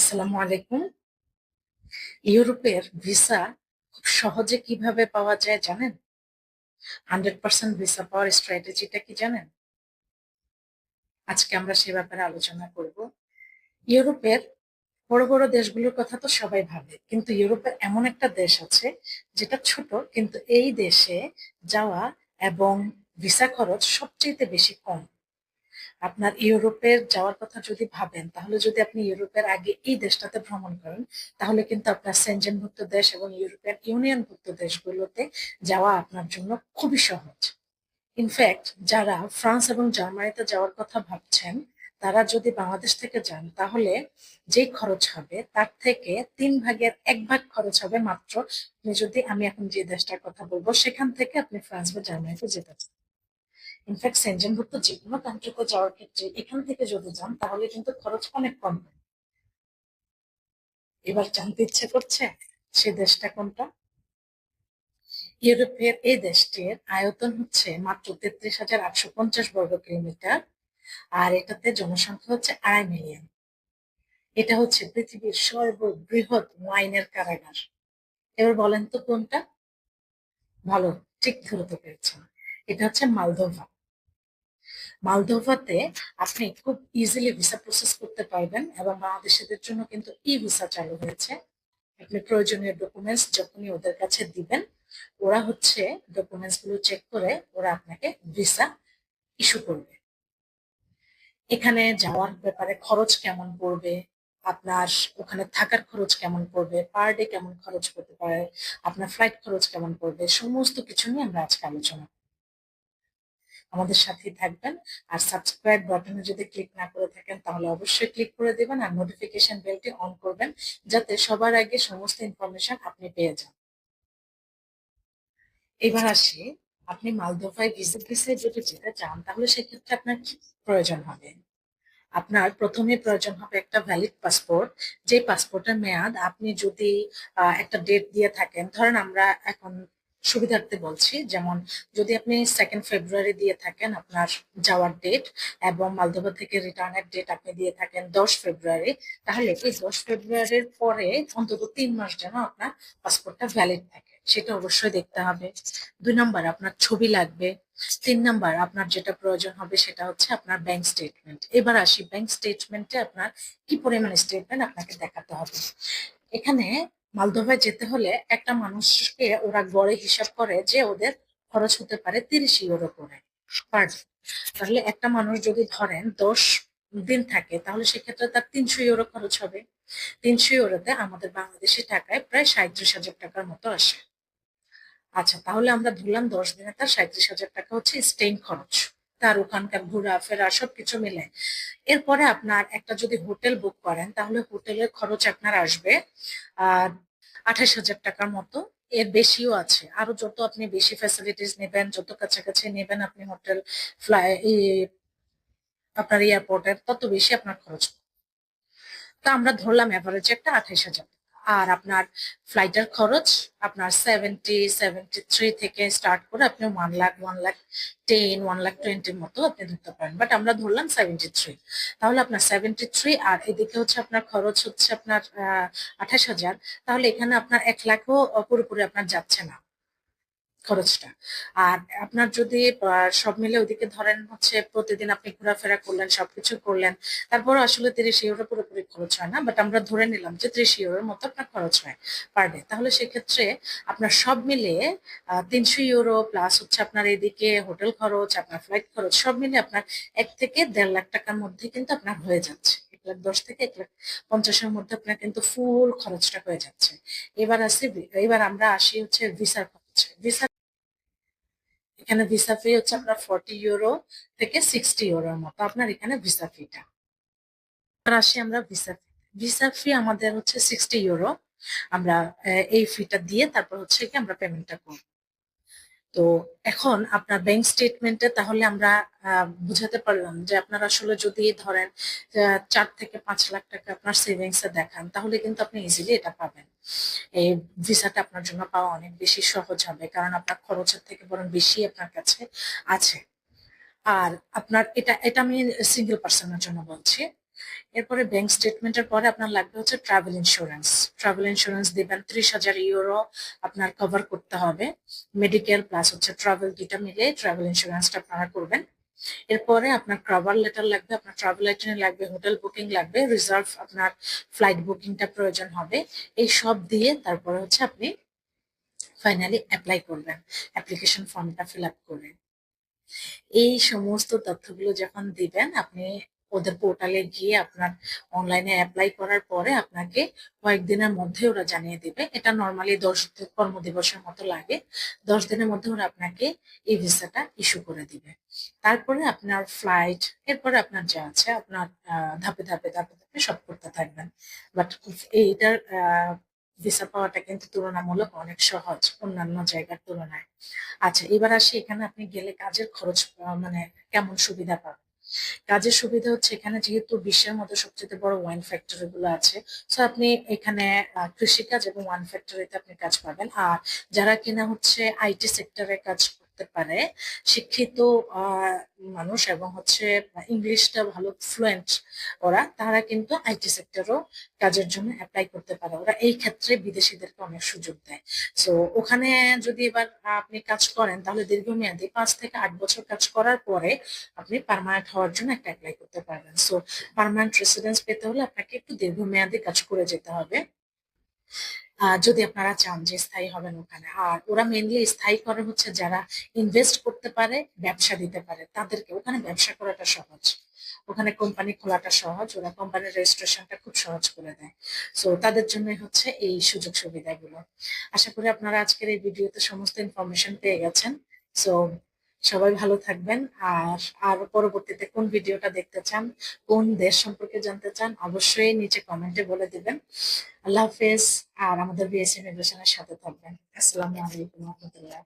আসসালামু আলাইকুম। ইউরোপের ভিসা খুব সহজে কীভাবে পাওয়া যায় জানেন? হান্ড্রেড পার্সেন্ট ভিসা পাওয়ার স্ট্র্যাটেজিটা কি জানেন? আজকে আমরা সে ব্যাপারে আলোচনা করব। ইউরোপের বড় বড় দেশগুলোর কথা তো সবাই ভাবে, কিন্তু ইউরোপের এমন একটা দেশ আছে যেটা ছোট, কিন্তু এই দেশে যাওয়া এবং ভিসা খরচ সবচেয়ে বেশি কম। আপনার ইউরোপের যাওয়ার কথা যদি ভাবেন, তাহলে যদি আপনি ইউরোপের আগে এই দেশটাতে ভ্রমণ করেন, তাহলে কিন্তু আপনার সেনজেনভুক্ত দেশ এবং ইউরোপিয়ান ইউনিয়নভুক্ত দেশগুলোতে যাওয়া আপনার জন্য খুবই সহজ। ইনফ্যাক্ট যারা ফ্রান্স এবং জার্মানিতে যাওয়ার কথা ভাবছেন, তারা যদি বাংলাদেশ থেকে যান, তাহলে যে খরচ হবে, তার থেকে তিন ভাগের এক ভাগ খরচ হবে মাত্র। আপনি যদি, আমি এখন যে দেশটার কথা বলব, সেখান থেকে আপনি ফ্রান্স বা জার্মানিতে যেতে চান। ইনফ্যাক্ট সেনজেনভুক্ত যে কোনো কান্ট্রিতে যাওয়ার ক্ষেত্রে এখান থেকে যদি যান, তাহলে কিন্তু খরচ অনেক কম। এবার জানতে ইচ্ছে করছে সে দেশটা কোনটা? ইউরোপের এই দেশটির আয়তন হচ্ছে মাত্র তেত্রিশ হাজার আটশো পঞ্চাশ বর্গ কিলোমিটার, আর এটাতে জনসংখ্যা হচ্ছে আড়াই মিলিয়ন। এটা হচ্ছে পৃথিবীর সর্ববৃহৎ ওয়াইনের কারাগার। এবার বলেন তো কোনটা? ভালো, ঠিক ধরতে পেরেছেন। এটা হচ্ছে মালদোভা। মালদোভাতে আপনি খুব ইজিলি ভিসা প্রসেস করতে পারবেন এবং বাংলাদেশিদের জন্য কিন্তু ই ভিসা চালু হয়েছে। আপনি প্রয়োজনীয় ডকুমেন্টস যখনই ওদের কাছে দিবেন, ওরা হচ্ছে ডকুমেন্টসগুলো চেক করে ওরা আপনাকে ভিসা ইস্যু করবে। এখানে যাওয়ার ব্যাপারে খরচ কেমন পড়বে? আপনার ওখানে থাকার খরচ কেমন পড়বে? পার ডে কেমন খরচ পড়তে পারে? আপনার ফ্লাইট খরচ কেমন পড়বে? সমস্ত কিছু নিয়ে আমরা আজকে আলোচনা আমাদের সাথেই থাকবেন। আর সাবস্ক্রাইব বাটনে যদি ক্লিক না করে থাকেন, তাহলে অবশ্যই ক্লিক করে দেবেন আর নোটিফিকেশন বেলটি অন করবেন, যাতে সবার আগে সমস্ত ইনফরমেশন আপনি পেয়ে যান। এবার আসি, আপনি মালদোভায় ভিজিট ভিসে যদি যেতে চান, তাহলে সেক্ষেত্রে আপনার কি প্রয়োজন হবে? আপনার প্রথমে প্রয়োজন হবে একটা ভ্যালিড পাসপোর্ট যে পাসপোর্টের মেয়াদ আপনি যদি একটা ডেট দিয়ে থাকেন, ধরেন আমরা এখন সুবিধার্থে বলছি, যেমন যদি আপনি সেকেন্ড ফেব্রুয়ারি দিয়ে থাকেন আপনার যাওয়ার ডেট এবং মালদোভা থেকে রিটার্নের ডেট আপনি দিয়ে থাকেন দশ ফেব্রুয়ারি তাহলে এই দশ ফেব্রুয়ারির পরে অন্তত তিন মাস যেন আপনার পাসপোর্টটা ভ্যালিড থাকে। সেটা অবশ্যই দেখতে হবে। দুই নম্বর, আপনার ছবি লাগবে। তিন নাম্বার, আপনার যেটা প্রয়োজন হবে সেটা হচ্ছে আপনার ব্যাংক স্টেটমেন্ট এবার আসি ব্যাংক স্টেটমেন্টে আপনার কি পরিমাণ স্টেটমেন্ট আপনাকে দেখাতে হবে? এখানে মালদোভায় যেতে হলে একটা মানুষকে ওরা গড়ে হিসাব করে যে ওদের খরচ হতে পারে তিরিশ ইউরো করে পার তাহলে একটা মানুষ যদি ধরেন দশ দিন থাকে, তাহলে সেক্ষেত্রে তার তিনশো ইউরো খরচ হবে। তিনশো ইউরোতে আমাদের বাংলাদেশি টাকায় প্রায় সাঁত্রিশ হাজার টাকার মতো আসে। আচ্ছা তাহলে আমরা ধরলাম দশ দিনে তার সাঁত্রিশ হাজার টাকা হচ্ছে স্টেইন খরচ। তার ওখানকার ঘোরা ফেরা সবকিছু মিলে। এরপরে আপনার একটা যদি হোটেল বুক করেন, তাহলে হোটেলের খরচ আপনার আসবে, আহ, আঠাশ হাজার টাকার মতো। এর বেশিও আছে। আরও যত আপনি বেশি ফ্যাসিলিটিস নেবেন, যত কাছাকাছি নেবেন আপনি হোটেল ফ্লাই আপনার এয়ারপোর্টের তত বেশি আপনার খরচ তা আমরা ধরলাম এভারেজ একটা আঠাইশ হাজার। আর আপনার ফ্লাইটের খরচ আপনার সেভেন্টি সেভেন্টি থ্রি থেকে স্টার্ট করে আপনি one lakh one lakh ten one lakh টোয়েন্টির মতো আপনি ধরতে পারেন। বাট আমরা ধরলাম সেভেন্টি থ্রি তাহলে আপনার সেভেন্টি থ্রি আর এদিকে হচ্ছে আপনার খরচ হচ্ছে আপনার আঠাশ হাজার। তাহলে এখানে আপনার এক লাখও পুরোপুরি আপনার যাচ্ছে না। খরচটা। আর আপনার যদি সব মিলে ওদিকে ধরেন হচ্ছে প্রতিদিন আপনি ঘোরাফেরা করলেন, সবকিছু করলেন তারপর আসলে তিরিশ ইউরো পুরোপুরি খরচ হয় না বাট আমরা ধরে নিলাম যে ত্রিশ ইউরোর মতো আপনার খরচ হয় পার ডে তাহলে সেক্ষেত্রে আপনার সব মিলিয়ে তিনশো ইউরো প্লাস হচ্ছে আপনার এদিকে হোটেল খরচ, আপনার ফ্লাইট খরচ, সব মিলে আপনার এক থেকে দেড় লাখ টাকার মধ্যে কিন্তু আপনার হয়ে যাচ্ছে। এক লাখ দশ থেকে এক লাখ পঞ্চাশের মধ্যে আপনার কিন্তু ফুল খরচটা হয়ে যাচ্ছে। এবার আসি, এবার আমরা আসি হচ্ছে ভিসার ভিসা এখানে ভিসা ফি হচ্ছে আপনার ফর্টি ইউরো থেকে সিক্সটি ইউরোর মতো। আপনার এখানে ভিসা ফিটা আসি আমরা ভিসা ফি ভিসা ফি আমাদের হচ্ছে সিক্সটি ইউরো আমরা এই ফিটা দিয়ে তারপর হচ্ছে কি আমরা পেমেন্টটা করব। তো এখন আপনার ব্যাংক স্টেটমেন্টে তাহলে আমরা বুঝাতে পারলাম যে আপনার আসলে যদি ধরেন চার থেকে পাঁচ লাখ টাকা আপনার সেভিংসে দেখান, তাহলে কিন্তু আপনি ইজিলি এটা পাবেন। এই ভিসাটা আপনার জন্য পাওয়া অনেক বেশি সহজ হবে, কারণ আপনার খরচের থেকে বরং বেশি আপনার কাছে আছে। আর আপনার এটা এটা আমি সিঙ্গেল পার্সনের জন্য বলছি। এরপরে ব্যাংক স্টেটমেন্টের পরে আপনার লাগবে হচ্ছে ট্রাভেল ইন্স্যুরেন্স ট্রাভেল ইন্স্যুরেন্স দিবেন ত্রিশ হাজার ইউরো আপনার কভার করতে হবে। মেডিকেল প্লাস হচ্ছে ট্রাভেল দুইটা মিলে ট্রাভেল ইন্স্যুরেন্সটা আপনারা করবেন। এরপরে আপনার ট্রাভেল লেটার লাগবে, আপনার ট্রাভেল লেটারে লাগবে হোটেল বুকিং লাগবে রিজার্ভ আপনার ফ্লাইট বুকিংটা প্রয়োজন হবে। এই সব দিয়ে তারপরে হচ্ছে আপনি ফাইনালি অ্যাপ্লাই করবেন অ্যাপ্লিকেশন ফর্মটা ফিল আপ করে। এই সমস্ত তথ্যগুলো যখন দিবেন, আপনি ওদের পোর্টালে গিয়ে আপনার অনলাইনে অ্যাপ্লাই করার পরে আপনাকে কয়েকদিনের মধ্যে ওরা জানিয়ে দিবে। এটা নর্মালি দশ কর্মদিবসের মতো লাগে। দশ দিনের মধ্যে ওরা আপনাকে এই ভিসাটা ইস্যু করে দিবে। তারপরে আপনার ফ্লাইট এরপরে আপনার যা আছে, আপনার ধাপে ধাপে ধাপে ধাপে সব করতে থাকবেন। বাট এইটার ভিসা পাওয়াটা কিন্তু তুলনামূলক অনেক সহজ অন্যান্য জায়গার তুলনায়। আচ্ছা এবার আসি এখানে আপনি গেলে কাজের খরচ মানে কেমন সুবিধা পাবেন? কাজের সুবিধা হচ্ছে এখানে যেহেতু বিশ্বের মধ্যে সবচেয়ে বড় ওয়াইন ফ্যাক্টরি গুলো আছে সো আপনি এখানে কৃষিকাজ এবং ওয়াইন ফ্যাক্টরিতে আপনি কাজ পাবেন। আর যারা কিনা হচ্ছে আইটি সেক্টরে কাজ করতে পারে, শিক্ষিত মানুষ এবং হচ্ছে ইংলিশটা ভালো ফ্লুয়েন্ট ওরা, তারা কিন্তু আইটি সেক্টরও কাজের জন্য অ্যাপ্লাই করতে পারে। ওরা এই ক্ষেত্রে বিদেশিদেরকে অনেক সুযোগ দেয়। সো ওখানে যদি এবার আপনি কাজ করেন, তাহলে দীর্ঘমেয়াদী পাঁচ থেকে আট বছর কাজ করার পরে আপনি পার্মানেন্ট হওয়ার জন্য একটা অ্যাপ্লাই করতে পারবেন। সো পার্মানেন্ট রেসিডেন্স পেতে হলে আপনাকে একটু দীর্ঘমেয়াদী কাজ করে যেতে হবে। যদি আপনারা চান যে স্থায়ী হবেন ওখানে। আর ওরা মেনলি স্থায়ী করে হচ্ছে যারা ইনভেস্ট করতে পারে, ব্যবসা দিতে পারে, তাদেরকে ওখানে ব্যবসা করাটা সহজ। ওখানে কোম্পানি খোলাটা সহজ, ওরা কোম্পানির রেজিস্ট্রেশনটা খুব সহজ করে দেয়। সো তাদের জন্যই হচ্ছে এই সুযোগ সুবিধাগুলো। আশা করি আপনারা আজকের এই ভিডিওতে সমস্ত ইনফরমেশন পেয়ে গেছেন। সো সবাই ভালো থাকবেন। আর আর পরবর্তীতে কোন ভিডিওটা দেখতে চান, কোন দেশ সম্পর্কে জানতে চান, অবশ্যই নিচে কমেন্টে বলে দিবেন। আল্লাহ হাফেজ। আর আমাদের বিএসএম এডুকেশনের সাথে থাকবেন। আসসালামু আলাইকুম রহমতুল্লাহ।